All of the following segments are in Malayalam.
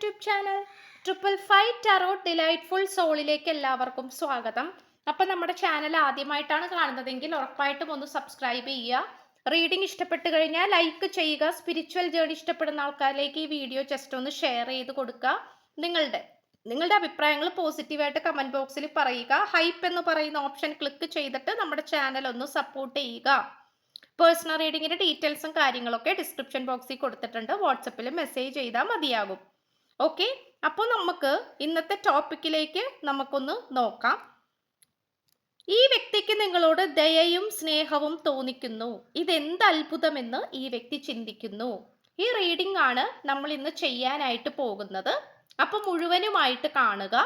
YouTube channel triple five tarot delightful സോളിലേക്ക് എല്ലാവർക്കും സ്വാഗതം. അപ്പം നമ്മുടെ ചാനൽ ആദ്യമായിട്ടാണ് കാണുന്നതെങ്കിൽ ഉറപ്പായിട്ടും ഒന്ന് സബ്സ്ക്രൈബ് ചെയ്യുക. റീഡിംഗ് ഇഷ്ടപ്പെട്ട് കഴിഞ്ഞാൽ ലൈക്ക് ചെയ്യുക. സ്പിരിച്വൽ ജേർണി ഇഷ്ടപ്പെടുന്ന ആൾക്കാരിലേക്ക് ഈ വീഡിയോ ജസ്റ്റ് ഒന്ന് ഷെയർ ചെയ്ത് കൊടുക്കുക. നിങ്ങളുടെ നിങ്ങളുടെ അഭിപ്രായങ്ങൾ പോസിറ്റീവായിട്ട് കമന്റ് ബോക്സിൽ പറയുക. ഹൈപ്പ് എന്ന് പറയുന്ന ഓപ്ഷൻ ക്ലിക്ക് ചെയ്തിട്ട് നമ്മുടെ ചാനൽ ഒന്ന് സപ്പോർട്ട് ചെയ്യുക. പേഴ്സണൽ റീഡിങ്ങിന്റെ ഡീറ്റെയിൽസും കാര്യങ്ങളൊക്കെ ഡിസ്ക്രിപ്ഷൻ ബോക്സിൽ കൊടുത്തിട്ടുണ്ട്. വാട്സപ്പിൽ മെസ്സേജ് ചെയ്താൽ മതിയാകും. ഓക്കെ അപ്പോൾ നമുക്ക് ഇന്നത്തെ ടോപ്പിക്കിലേക്ക് നമുക്കൊന്ന് നോക്കാം. ഈ വ്യക്തിക്ക് നിങ്ങളോട് ദയയും സ്നേഹവും തോന്നിക്കുന്നു. ഇതെന്ത് അത്ഭുതമെന്ന് ഈ വ്യക്തി ചിന്തിക്കുന്നു. ഈ റീഡിംഗ് ആണ് നമ്മൾ ഇന്ന് ചെയ്യാനായിട്ട് പോകുന്നത്. അപ്പോൾ മുഴുവനുമായിട്ട് കാണുക.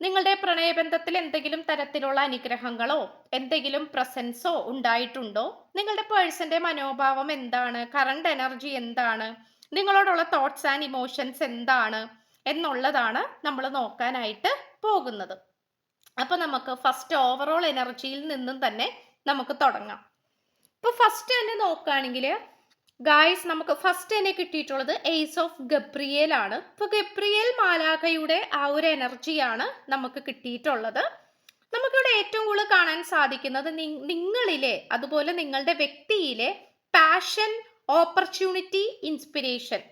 നിങ്ങളുടെ പ്രണയബന്ധത്തിൽ എന്തെങ്കിലും തരത്തിലുള്ള അനുഗ്രഹങ്ങളോ എന്തെങ്കിലും പ്രസൻസോ ഉണ്ടായിട്ടുണ്ടോ? നിങ്ങളുടെ പേഴ്സന്റെ മനോഭാവം എന്താണ്? കറണ്ട് എനർജി എന്താണ്? നിങ്ങളോടുള്ള തോട്ട്സ് ആൻഡ് ഇമോഷൻസ് എന്താണ് എന്നുള്ളതാണ് നമ്മൾ നോക്കാനായിട്ട് പോകുന്നത്. അപ്പൊ നമുക്ക് ഫസ്റ്റ് ഓവറോൾ എനർജിയിൽ നിന്നും തന്നെ നമുക്ക് തുടങ്ങാം. ഇപ്പൊ ഫസ്റ്റ് തന്നെ നോക്കുകയാണെങ്കിൽ ഗായ്സ് നമുക്ക് ഫസ്റ്റ് തന്നെ കിട്ടിയിട്ടുള്ളത് എയ്സ് ഓഫ് ഗബ്രിയേൽ ആണ്. ഇപ്പൊ ഗബ്രിയേൽ മാലാഖയുടെ ആ ഒരു എനർജിയാണ് നമുക്ക് കിട്ടിയിട്ടുള്ളത്. നമുക്കിവിടെ ഏറ്റവും കൂടുതൽ കാണാൻ സാധിക്കുന്നത് നിങ്ങളിലെ അതുപോലെ നിങ്ങളുടെ വ്യക്തിയിലെ പാഷൻ ഓപ്പർച്യൂണിറ്റി ഇൻസ്പിരേഷൻ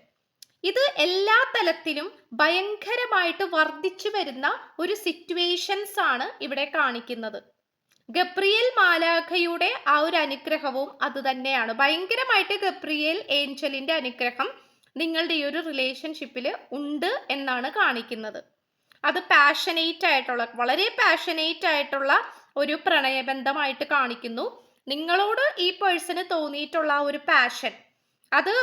ഇത് എല്ലാ തലത്തിലും ഭയങ്കരമായിട്ട് വർദ്ധിച്ചു വരുന്ന ഒരു സിറ്റുവേഷൻസ് ആണ് ഇവിടെ കാണിക്കുന്നത്. ഗബ്രിയേൽ മാലാഖയുടെ ആ ഒരു അനുഗ്രഹവും അത് തന്നെയാണ്. ഭയങ്കരമായിട്ട് ഗബ്രിയേൽ ഏഞ്ചലിന്റെ അനുഗ്രഹം നിങ്ങളുടെ ഈ ഒരു റിലേഷൻഷിപ്പിൽ ഉണ്ട് എന്നാണ് കാണിക്കുന്നത്. അത് പാഷനേറ്റ് ആയിട്ടുള്ള വളരെ പാഷനേറ്റ് ആയിട്ടുള്ള ഒരു പ്രണയബന്ധമായിട്ട് കാണിക്കുന്നു. നിങ്ങളോട് ഈ പേഴ്സണ് തോന്നിയിട്ടുള്ള ഒരു പാഷൻ അത്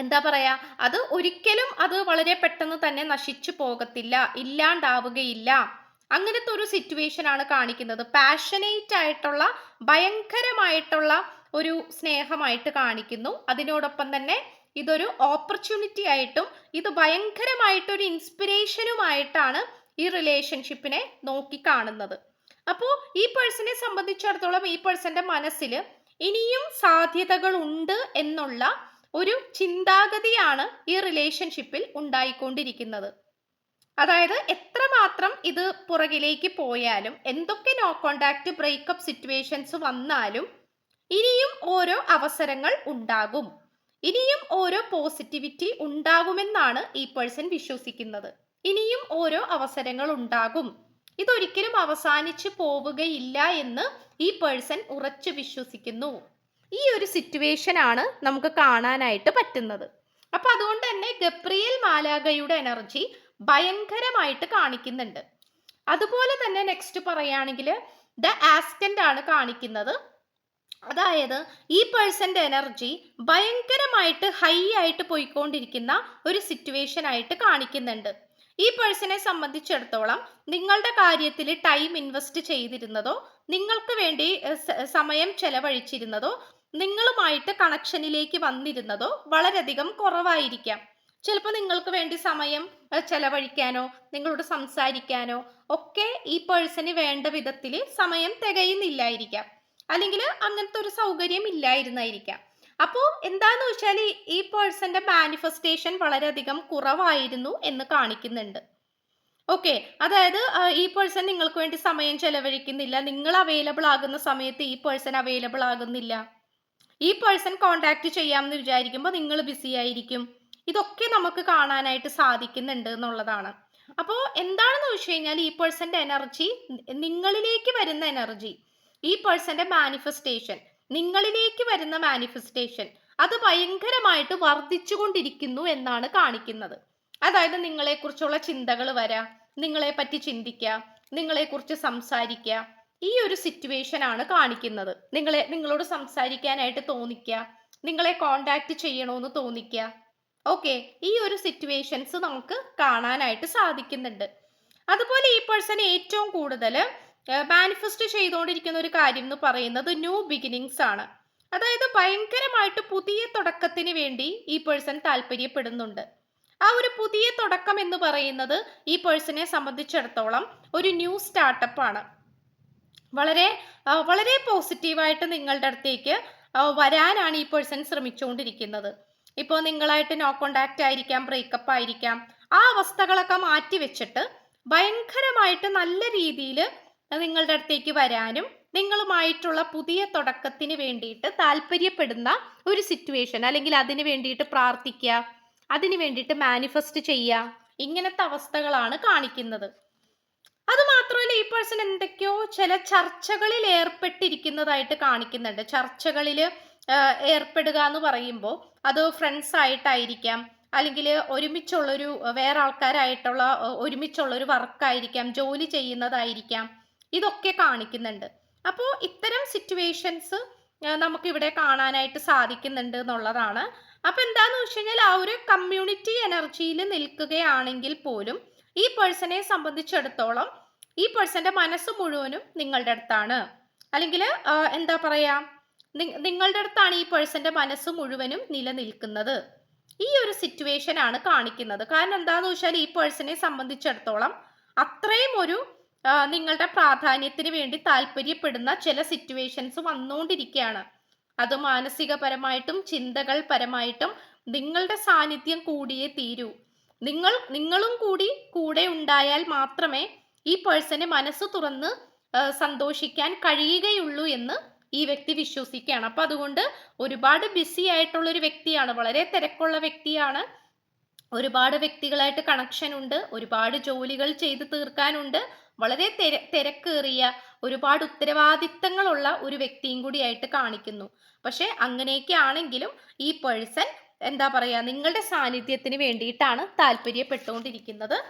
എന്താ പറയാ അത് ഒരിക്കലും അത് വളരെ പെട്ടെന്ന് തന്നെ നശിച്ചു പോകത്തില്ല ഇല്ലാണ്ടാവുകയില്ല. അങ്ങനത്തെ ഒരു സിറ്റുവേഷൻ ആണ് കാണിക്കുന്നത്. പാഷനേറ്റ് ആയിട്ടുള്ള ഭയങ്കരമായിട്ടുള്ള ഒരു സ്നേഹമായിട്ട് കാണിക്കുന്നു. അതിനോടൊപ്പം തന്നെ ഇതൊരു ഓപ്പർച്യൂണിറ്റി ആയിട്ടും ഇത് ഭയങ്കരമായിട്ടൊരു ഇൻസ്പിരേഷനുമായിട്ടാണ് ഈ റിലേഷൻഷിപ്പിനെ നോക്കി കാണുന്നത്. അപ്പോൾ ഈ പേഴ്സണെ സംബന്ധിച്ചിടത്തോളം ഈ പേഴ്സന്റെ മനസ്സിൽ ഇനിയും സാധ്യതകൾ ഉണ്ട് എന്നുള്ള ഒരു ചിന്താഗതിയാണ് ഈ റിലേഷൻഷിപ്പിൽ ഉണ്ടായിക്കൊണ്ടിരിക്കുന്നത്. അതായത് എത്രമാത്രം ഇത് പുറകിലേക്ക് പോയാലും എന്തൊക്കെ നോ കോണ്ടാക്ട് ബ്രേക്കപ്പ് സിറ്റുവേഷൻസ് വന്നാലും ഇനിയും ഓരോ അവസരങ്ങൾ ഉണ്ടാകും. ഇനിയും ഓരോ പോസിറ്റിവിറ്റി ഉണ്ടാകുമെന്നാണ് ഈ പേഴ്സൺ വിശ്വസിക്കുന്നത്. ഇനിയും ഓരോ അവസരങ്ങൾ ഉണ്ടാകും. ഇതൊരിക്കലും അവസാനിച്ചു പോവുകയില്ല എന്ന് ഈ പേഴ്സൺ ഉറച്ചു വിശ്വസിക്കുന്നു. ഈ ഒരു സിറ്റുവേഷൻ ആണ് നമുക്ക് കാണാനായിട്ട് പറ്റുന്നത്. അപ്പൊ അതുകൊണ്ട് തന്നെ ഗബ്രിയേൽ മാലാഗയുടെ എനർജി ഭയങ്കരമായിട്ട് കാണിക്കുന്നുണ്ട്. അതുപോലെ തന്നെ നെക്സ്റ്റ് പറയുകയാണെങ്കിൽ ദ ആസ്കന്റ് ആണ് കാണിക്കുന്നത്. അതായത് ഈ പേഴ്സന്റെ എനർജി ഭയങ്കരമായിട്ട് ഹൈ ആയിട്ട് പോയിക്കൊണ്ടിരിക്കുന്ന ഒരു സിറ്റുവേഷൻ ആയിട്ട് കാണിക്കുന്നുണ്ട്. ഈ പേഴ്സണെ സംബന്ധിച്ചിടത്തോളം നിങ്ങളുടെ കാര്യത്തിൽ ടൈം ഇൻവെസ്റ്റ് ചെയ്തിരുന്നതോ നിങ്ങൾക്ക് വേണ്ടി സമയം ചെലവഴിച്ചിരുന്നതോ നിങ്ങളുമായിട്ട് കണക്ഷനിലേക്ക് വന്നിരുന്നതോ വളരെയധികം കുറവായിരിക്കാം. ചിലപ്പോൾ നിങ്ങൾക്ക് വേണ്ടി സമയം ചെലവഴിക്കാനോ നിങ്ങളോട് സംസാരിക്കാനോ ഒക്കെ ഈ പേഴ്സന് വേണ്ട വിധത്തിൽ സമയം തികയുന്നില്ലായിരിക്കാം. അല്ലെങ്കിൽ അങ്ങനത്തെ ഒരു സൗകര്യം ഇല്ലായിരുന്നായിരിക്കാം. അപ്പോൾ എന്താന്ന് വെച്ചാൽ ഈ- പേഴ്സന്റെ മാനിഫെസ്റ്റേഷൻ വളരെയധികം കുറവായിരുന്നു എന്ന് കാണിക്കുന്നുണ്ട്. ഓക്കെ അതായത് ഈ പേഴ്സൺ നിങ്ങൾക്ക് വേണ്ടി സമയം ചെലവഴിക്കുന്നില്ല. നിങ്ങൾ അവൈലബിൾ ആകുന്ന സമയത്ത് ഈ പേഴ്സൺ അവൈലബിൾ ആകുന്നില്ല. ഈ പേഴ്സൺ കോണ്ടാക്ട് ചെയ്യാമെന്ന് വിചാരിക്കുമ്പോൾ നിങ്ങൾ ബിസി ആയിരിക്കും. ഇതൊക്കെ നമുക്ക് കാണാനായിട്ട് സാധിക്കുന്നുണ്ട് എന്നുള്ളതാണ്. അപ്പോൾ എന്താണെന്ന് വെച്ച് കഴിഞ്ഞാൽ ഈ പേഴ്സന്റെ എനർജി നിങ്ങളിലേക്ക് വരുന്ന എനർജി ഈ പേഴ്സന്റെ മാനിഫെസ്റ്റേഷൻ നിങ്ങളിലേക്ക് വരുന്ന മാനിഫെസ്റ്റേഷൻ അത് ഭയങ്കരമായിട്ട് വർദ്ധിച്ചുകൊണ്ടിരിക്കുന്നു എന്നാണ് കാണിക്കുന്നത്. അതായത് നിങ്ങളെക്കുറിച്ചുള്ള ചിന്തകൾ വരാ നിങ്ങളെ പറ്റി ചിന്തിക്കുക നിങ്ങളെക്കുറിച്ച് സംസാരിക്കുക ഈ ഒരു സിറ്റുവേഷൻ ആണ് കാണിക്കുന്നത്. നിങ്ങളെ നിങ്ങളോട് സംസാരിക്കാനായിട്ട് തോന്നിക്കുക നിങ്ങളെ കോണ്ടാക്ട് ചെയ്യണമെന്ന് തോന്നിക്കുക ഓക്കെ ഈ ഒരു സിറ്റുവേഷൻസ് നമുക്ക് കാണാനായിട്ട് സാധിക്കുന്നുണ്ട്. അതുപോലെ ഈ പേഴ്സൺ ഏറ്റവും കൂടുതൽ മാനിഫെസ്റ്റ് ചെയ്തുകൊണ്ടിരിക്കുന്ന ഒരു കാര്യം എന്ന് പറയുന്നത് ന്യൂ ബിഗിനിങ്സ് ആണ്. അതായത് ഭയങ്കരമായിട്ട് പുതിയ തുടക്കത്തിന് വേണ്ടി ഈ പേഴ്സൺ താല്പര്യപ്പെടുന്നുണ്ട്. ആ ഒരു പുതിയ തുടക്കം എന്ന് പറയുന്നത് ഈ പേഴ്സണെ സംബന്ധിച്ചിടത്തോളം ഒരു ന്യൂ സ്റ്റാർട്ടപ്പ് ആണ്. വളരെ വളരെ പോസിറ്റീവായിട്ട് നിങ്ങളുടെ അടുത്തേക്ക് വരാനാണ് ഈ പേഴ്സൺ ശ്രമിച്ചുകൊണ്ടിരിക്കുന്നത്. ഇപ്പോൾ നിങ്ങളായിട്ട് നോ കോണ്ടാക്റ്റ് ആയിരിക്കാം ബ്രേക്കപ്പ് ആയിരിക്കാം. ആ അവസ്ഥകളൊക്കെ മാറ്റി വെച്ചിട്ട് ഭയങ്കരമായിട്ട് നല്ല രീതിയിൽ നിങ്ങളുടെ അടുത്തേക്ക് വരാനും നിങ്ങളുമായിട്ടുള്ള പുതിയ തുടക്കത്തിന് വേണ്ടിയിട്ട് താല്പര്യപ്പെടുന്ന ഒരു സിറ്റുവേഷൻ അല്ലെങ്കിൽ അതിന് വേണ്ടിയിട്ട് പ്രാർത്ഥിക്കുക അതിന് വേണ്ടിയിട്ട് മാനിഫെസ്റ്റ് ചെയ്യുക. ഇങ്ങനത്തെ അവസ്ഥകളാണ് കാണിക്കുന്നത്. അത് മാത്രമല്ല ഈ പേഴ്സൺ എന്തൊക്കെയോ ചില ചർച്ചകളിൽ ഏർപ്പെട്ടിരിക്കുന്നതായിട്ട് കാണിക്കുന്നുണ്ട്. ചർച്ചകളിൽ ഏർപ്പെടുക എന്ന് പറയുമ്പോൾ അത് ഫ്രണ്ട്സ് ആയിട്ടായിരിക്കാം. അല്ലെങ്കിൽ ഒരുമിച്ചുള്ളൊരു വേറെ ആൾക്കാരായിട്ടുള്ള ഒരുമിച്ചുള്ളൊരു വർക്കായിരിക്കാം ജോലി ചെയ്യുന്നതായിരിക്കാം. ഇതൊക്കെ കാണിക്കുന്നുണ്ട്. അപ്പോൾ ഇത്തരം സിറ്റുവേഷൻസ് നമുക്കിവിടെ കാണാനായിട്ട് സാധിക്കുന്നുണ്ട് എന്നുള്ളതാണ്. അപ്പോൾ എന്താന്ന് വെച്ച് കഴിഞ്ഞാൽ ആ ഒരു കമ്മ്യൂണിറ്റി എനർജിയിൽ നിൽക്കുകയാണെങ്കിൽ പോലും ഈ പേഴ്സണെ സംബന്ധിച്ചിടത്തോളം ഈ പേഴ്സന്റെ മനസ്സ് മുഴുവനും നിങ്ങളുടെ അടുത്താണ്. അല്ലെങ്കിൽ എന്താ പറയാ? നിങ്ങളുടെ അടുത്താണ് ഈ പേഴ്സന്റെ മനസ്സ് മുഴുവനും നിലനിൽക്കുന്നത്. ഈ ഒരു സിറ്റുവേഷൻ ആണ് കാണിക്കുന്നത്. കാരണം എന്താന്ന് വെച്ചാൽ ഈ പേഴ്സണെ സംബന്ധിച്ചിടത്തോളം അത്രയും ഒരു നിങ്ങളുടെ പ്രാധാന്യത്തിന് വേണ്ടി താല്പര്യപ്പെടുന്ന ചില സിറ്റുവേഷൻസ് വന്നുകൊണ്ടിരിക്കുകയാണ്. അത് മാനസികപരമായിട്ടും ചിന്തകൾ പരമായിട്ടും നിങ്ങളുടെ സാന്നിധ്യം കൂടിയേ തീരൂ. നിങ്ങൾ നിങ്ങളും കൂടി കൂടെ ഉണ്ടായാൽ മാത്രമേ ഈ പേഴ്സണെ മനസ്സ് തുറന്ന് സന്തോഷിക്കാൻ കഴിയുകയുള്ളൂ എന്ന് ഈ വ്യക്തി വിശ്വസിക്കുകയാണ്. അപ്പൊ അതുകൊണ്ട് ഒരുപാട് ബിസി ആയിട്ടുള്ള ഒരു വ്യക്തിയാണ് വളരെ തിരക്കുള്ള വ്യക്തിയാണ്. ഒരുപാട് വ്യക്തികളായിട്ട് കണക്ഷൻ ഉണ്ട് ഒരുപാട് ജോലികൾ ചെയ്ത് തീർക്കാനുണ്ട്. വളരെ തിര തിരക്കേറിയ ഒരുപാട് ഉത്തരവാദിത്തങ്ങളുള്ള ഒരു വ്യക്തിയും കൂടിയായിട്ട് കാണിക്കുന്നു. പക്ഷെ അങ്ങനെയൊക്കെ ആണെങ്കിലും ഈ പേഴ്സൺ എന്താ പറയാ നിങ്ങളുടെ സാന്നിധ്യത്തിന് വേണ്ടിയിട്ടാണ് താല്പര്യപ്പെട്ടുകൊണ്ടിരിക്കുന്നത്.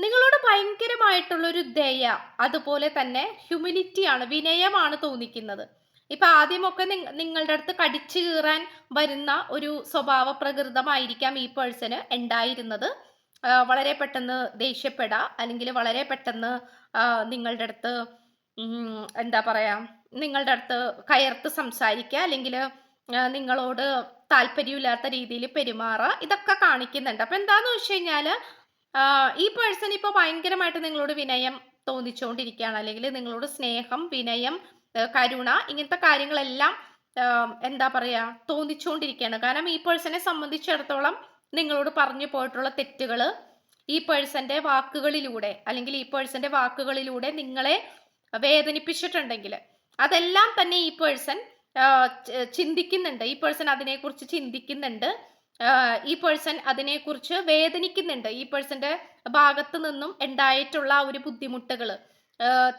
നിങ്ങളോട് ഭയങ്കരമായിട്ടുള്ള ഒരു ദയ അതുപോലെ തന്നെ ഹ്യൂമിനിറ്റിയാണ് വിനയമാണ് തോന്നിക്കുന്നത്. ഇപ്പൊ ആദ്യമൊക്കെ നിങ്ങ- നിങ്ങളുടെ അടുത്ത് കടിച്ചു കീറാൻ വരുന്ന ഒരു സ്വഭാവ പ്രകൃതമായിരിക്കാം ഈ പേഴ്സണ് ഉണ്ടായിരുന്നത്. വളരെ പെട്ടെന്ന് ദേഷ്യപ്പെടാ. അല്ലെങ്കിൽ വളരെ പെട്ടെന്ന് നിങ്ങളുടെ അടുത്ത് എന്താ പറയാ നിങ്ങളുടെ അടുത്ത് കയർത്ത് സംസാരിക്കുക. അല്ലെങ്കിൽ നിങ്ങളോട് താല്പര്യമില്ലാത്ത രീതിയിൽ പെരുമാറുക. ഇതൊക്കെ കാണിക്കുന്നുണ്ട്. അപ്പൊ എന്താന്ന് വെച്ച് കഴിഞ്ഞാൽ ഈ പേഴ്സൺ ഇപ്പൊ ഭയങ്കരമായിട്ട് നിങ്ങളോട് വിനയം തോന്നിച്ചുകൊണ്ടിരിക്കുകയാണ് അല്ലെങ്കിൽ നിങ്ങളോട് സ്നേഹം വിനയം കരുണ ഇങ്ങനത്തെ കാര്യങ്ങളെല്ലാം എന്താ പറയാ തോന്നിച്ചുകൊണ്ടിരിക്കുകയാണ് കാരണം ഈ പേഴ്സണെ സംബന്ധിച്ചിടത്തോളം നിങ്ങളോട് പറഞ്ഞു പോയിട്ടുള്ള തെറ്റുകൾ ഈ പേഴ്സന്റെ വാക്കുകളിലൂടെ അല്ലെങ്കിൽ ഈ പേഴ്സന്റെ വാക്കുകളിലൂടെ നിങ്ങളെ വേദനിപ്പിച്ചിട്ടുണ്ടെങ്കിൽ അതെല്ലാം തന്നെ ഈ പേഴ്സൺ ചിന്തിക്കുന്നുണ്ട്. ഈ പേഴ്സൺ അതിനെക്കുറിച്ച് ചിന്തിക്കുന്നുണ്ട്. ഈ പേഴ്സൺ അതിനെക്കുറിച്ച് വേദനിക്കുന്നുണ്ട്. ഈ പേഴ്സന്റെ ഭാഗത്ത് നിന്നും ഉണ്ടായിട്ടുള്ള ആ ഒരു ബുദ്ധിമുട്ടുകൾ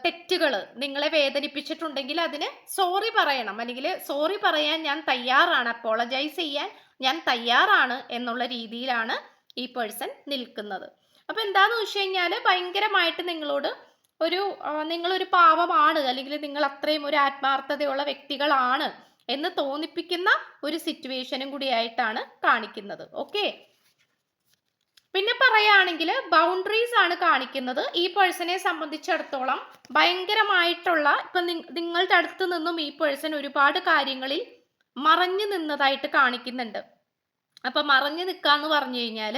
തെറ്റുകൾ നിങ്ങളെ വേദനിപ്പിച്ചിട്ടുണ്ടെങ്കിൽ അതിന് സോറി പറയണം. അല്ലെങ്കിൽ സോറി പറയാൻ ഞാൻ തയ്യാറാണ്. അപ്പോളജൈസ് ചെയ്യാൻ ഞാൻ തയ്യാറാണ് എന്നുള്ള രീതിയിലാണ് ഈ പേഴ്സൺ നിൽക്കുന്നത്. അപ്പൊ എന്താന്ന് വെച്ച് കഴിഞ്ഞാൽ ഭയങ്കരമായിട്ട് നിങ്ങളോട് ഒരു നിങ്ങളൊരു പാവമാണ് അല്ലെങ്കിൽ നിങ്ങൾ അത്രയും ഒരു ആത്മാർത്ഥതയുള്ള വ്യക്തികളാണ് എന്ന് തോന്നിപ്പിക്കുന്ന ഒരു സിറ്റുവേഷനും കൂടിയായിട്ടാണ് കാണിക്കുന്നത്. ഓക്കെ പിന്നെ പറയുകയാണെങ്കിൽ ബൗണ്ടറീസ് ആണ് കാണിക്കുന്നത്. ഈ പേഴ്സണെ സംബന്ധിച്ചിടത്തോളം ഭയങ്കരമായിട്ടുള്ള ഇപ്പൊ നിങ്ങളുടെ അടുത്ത് നിന്നും ഈ പേഴ്സൺ ഒരുപാട് കാര്യങ്ങളിൽ മറഞ്ഞു നിന്നതായിട്ട് കാണിക്കുന്നുണ്ട്. അപ്പൊ മറഞ്ഞു നിൽക്കുക എന്ന് പറഞ്ഞു കഴിഞ്ഞാൽ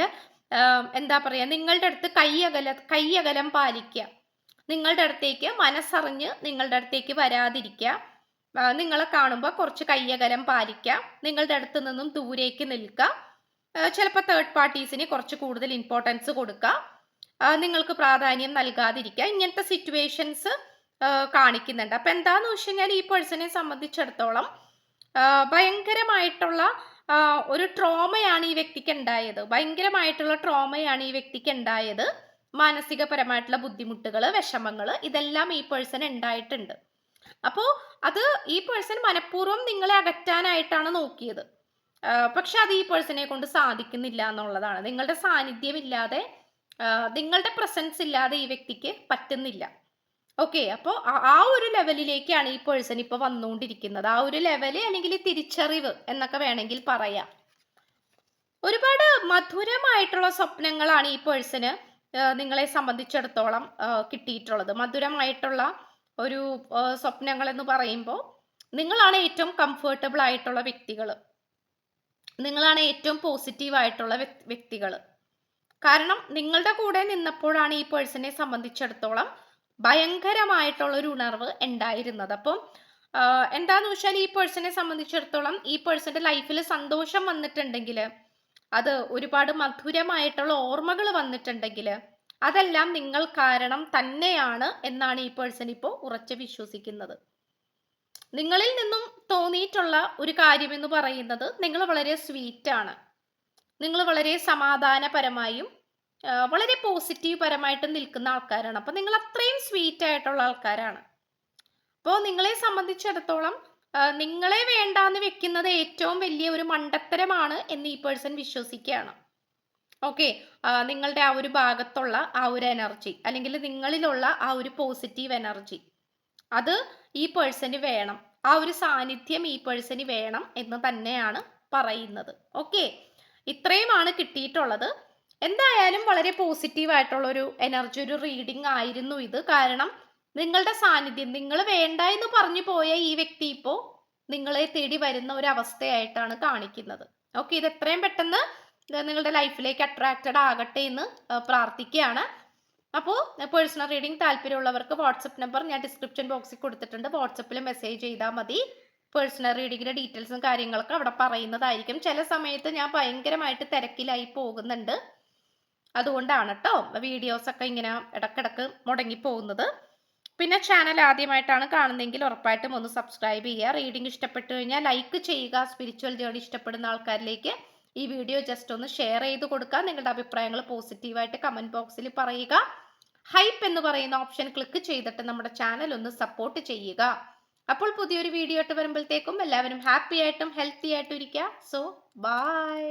എന്താ പറയാ നിങ്ങളുടെ അടുത്ത് കൈയകല കൈയകലം പാലിക്കുക. നിങ്ങളുടെ അടുത്തേക്ക് മനസ്സറിഞ്ഞ് നിങ്ങളുടെ അടുത്തേക്ക് വരാതിരിക്കുക. നിങ്ങളെ കാണുമ്പോൾ കുറച്ച് കയ്യകലം പാലിക്കുക. നിങ്ങളുടെ അടുത്ത് നിന്നും ദൂരേക്ക് നിൽക്കുക. ചിലപ്പോൾ തേർഡ് പാർട്ടീസിന് കുറച്ച് കൂടുതൽ ഇമ്പോർട്ടൻസ് കൊടുക്കുക. നിങ്ങൾക്ക് പ്രാധാന്യം നൽകാതിരിക്കുക. ഇങ്ങനത്തെ സിറ്റുവേഷൻസ് കാണിക്കുന്നുണ്ട്. അപ്പം എന്താന്ന് വെച്ച് കഴിഞ്ഞാൽ ഈ പേഴ്സണെ സംബന്ധിച്ചിടത്തോളം ഭയങ്കരമായിട്ടുള്ള ഒരു ട്രോമയാണ് ഈ വ്യക്തിക്ക് ഉണ്ടായത് ഭയങ്കരമായിട്ടുള്ള ട്രോമയാണ് ഈ വ്യക്തിക്ക് ഉണ്ടായത് മാനസികപരമായിട്ടുള്ള ബുദ്ധിമുട്ടുകൾ വിഷമങ്ങൾ ഇതെല്ലാം ഈ പേഴ്സൺ ഉണ്ടായിട്ടുണ്ട് അപ്പോൾ അത് ഈ പേഴ്സൺ മനഃപൂർവം നിങ്ങളെ അകറ്റാനായിട്ടാണ് നോക്കിയത്. പക്ഷെ അത് ഈ പേഴ്സണെ കൊണ്ട് സാധിക്കുന്നില്ല എന്നുള്ളതാണ്. നിങ്ങളുടെ സാന്നിധ്യമില്ലാതെ നിങ്ങളുടെ പ്രസൻസ് ഇല്ലാതെ ഈ വ്യക്തിക്ക് പറ്റുന്നില്ല. ഓക്കെ അപ്പോൾ ആ ഒരു ലെവലിലേക്കാണ് ഈ പേഴ്സൺ ഇപ്പോൾ വന്നുകൊണ്ടിരിക്കുന്നത്. ആ ഒരു ലെവൽ അല്ലെങ്കിൽ തിരിച്ചറിവ് എന്നൊക്കെ വേണമെങ്കിൽ പറയാം. ഒരുപാട് മധുരമായിട്ടുള്ള സ്വപ്നങ്ങളാണ് ഈ പേഴ്സന് നിങ്ങളെ സംബന്ധിച്ചിടത്തോളം കിട്ടിയിട്ടുള്ളത്. മധുരമായിട്ടുള്ള ഒരു സ്വപ്നങ്ങൾ എന്ന് പറയുമ്പോൾ നിങ്ങളാണ് ഏറ്റവും കംഫർട്ടബിൾ ആയിട്ടുള്ള വ്യക്തികൾ. നിങ്ങളാണ് ഏറ്റവും പോസിറ്റീവ് ആയിട്ടുള്ള വ്യക്തികൾ. കാരണം നിങ്ങളുടെ കൂടെ നിന്നപ്പോഴാണ് ഈ പേഴ്സണെ സംബന്ധിച്ചിടത്തോളം ഭയങ്കരമായിട്ടുള്ള ഒരു ഉണർവ് ഉണ്ടായിരുന്നത്. അപ്പം എന്താന്ന് വെച്ചാൽ ഈ പേഴ്സണെ സംബന്ധിച്ചിടത്തോളം ഈ പേഴ്സന്റെ ലൈഫിൽ സന്തോഷം വന്നിട്ടുണ്ടെങ്കിൽ അത് ഒരുപാട് മധുരമായിട്ടുള്ള ഓർമ്മകൾ വന്നിട്ടുണ്ടെങ്കിൽ അതെല്ലാം നിങ്ങൾ കാരണം തന്നെയാണ് എന്നാണ് ഈ പേഴ്സൺ ഇപ്പോൾ ഉറച്ചു വിശ്വസിക്കുന്നത്. നിങ്ങളിൽ നിന്നും തോന്നിയിട്ടുള്ള ഒരു കാര്യം എന്ന് പറയുന്നത് നിങ്ങൾ വളരെ സ്വീറ്റ് ആണ്. നിങ്ങൾ വളരെ സമാധാനപരമായും വളരെ പോസിറ്റീവ് പരമായിട്ട് നിൽക്കുന്ന ആൾക്കാരാണ്. അപ്പൊ നിങ്ങൾ അത്രയും സ്വീറ്റ് ആയിട്ടുള്ള ആൾക്കാരാണ്. അപ്പോൾ നിങ്ങളെ സംബന്ധിച്ചിടത്തോളം നിങ്ങളെ വേണ്ടാന്ന് വെക്കുന്നത് ഏറ്റവും വലിയ ഒരു മണ്ടത്തരമാണ് എന്ന് ഈ പേഴ്സൺ വിശ്വസിക്കുകയാണ്. ഓക്കെ നിങ്ങളുടെ ആ ഒരു ഭാഗത്തുള്ള ആ ഒരു എനർജി അല്ലെങ്കിൽ നിങ്ങളിലുള്ള ആ ഒരു പോസിറ്റീവ് എനർജി അത് ഈ പേഴ്സന് വേണം. ആ ഒരു സാന്നിധ്യം ഈ പേഴ്സന് വേണം എന്ന് തന്നെയാണ് പറയുന്നത്. ഓക്കെ ഇത്രയുമാണ് കിട്ടിയിട്ടുള്ളത്. എന്തായാലും വളരെ പോസിറ്റീവ് ആയിട്ടുള്ള ഒരു എനർജി ഒരു റീഡിംഗ് ആയിരുന്നു ഇത്. കാരണം നിങ്ങളുടെ സാന്നിധ്യം നിങ്ങൾ വേണ്ട എന്ന് പറഞ്ഞു പോയ ഈ വ്യക്തി ഇപ്പോ നിങ്ങളെ തേടി വരുന്ന ഒരു അവസ്ഥയായിട്ടാണ് കാണിക്കുന്നത്. ഓക്കെ ഇത് എത്രയും പെട്ടെന്ന് നിങ്ങളുടെ ലൈഫിലേക്ക് അട്രാക്റ്റഡ് ആകട്ടെ എന്ന് പ്രാർത്ഥിക്കുകയാണ്. അപ്പോൾ പേഴ്സണൽ റീഡിംഗ് താല്പര്യമുള്ളവർക്ക് വാട്സപ്പ് നമ്പർ ഞാൻ ഡിസ്ക്രിപ്ഷൻ ബോക്സിൽ കൊടുത്തിട്ടുണ്ട്. വാട്സപ്പിൽ മെസ്സേജ് ചെയ്താൽ മതി. പേഴ്സണൽ റീഡിങ്ങിന്റെ ഡീറ്റെയിൽസും കാര്യങ്ങളൊക്കെ അവിടെ പറയുന്നതായിരിക്കും. ചില സമയത്ത് ഞാൻ ഭയങ്കരമായിട്ട് തിരക്കിലായി പോകുന്നുണ്ട്. അതുകൊണ്ടാണ് കേട്ടോ വീഡിയോസ് ഒക്കെ ഇങ്ങനെ ഇടക്കിടക്ക് മുടങ്ങി പോകുന്നത് പിന്നെ ചാനൽ ആദ്യമായിട്ടാണ് കാണുന്നതെങ്കിൽ ഉറപ്പായിട്ടും ഒന്ന് സബ്സ്ക്രൈബ് ചെയ്യുക. റീഡിംഗ് ഇഷ്ടപ്പെട്ടു കഴിഞ്ഞാൽ ലൈക്ക് ചെയ്യുക. സ്പിരിച്വൽ ജേണി ഇഷ്ടപ്പെടുന്ന ആൾക്കാരിലേക്ക് ഈ വീഡിയോ ജസ്റ്റ് ഒന്ന് ഷെയർ ചെയ്ത് കൊടുക്കുക. നിങ്ങളുടെ അഭിപ്രായങ്ങൾ പോസിറ്റീവായിട്ട് കമന്റ് ബോക്സിൽ പറയുക. ഹൈപ്പ് എന്ന് പറയുന്ന ഓപ്ഷൻ ക്ലിക്ക് ചെയ്തിട്ട് നമ്മുടെ ചാനൽ ഒന്ന് സപ്പോർട്ട് ചെയ്യുക. അപ്പോൾ പുതിയൊരു വീഡിയോ ആയിട്ട് വരുമ്പോഴത്തേക്കും എല്ലാവരും ഹാപ്പി ആയിട്ടും ഹെൽത്തി ആയിട്ടും ഇരിക്കുക. So by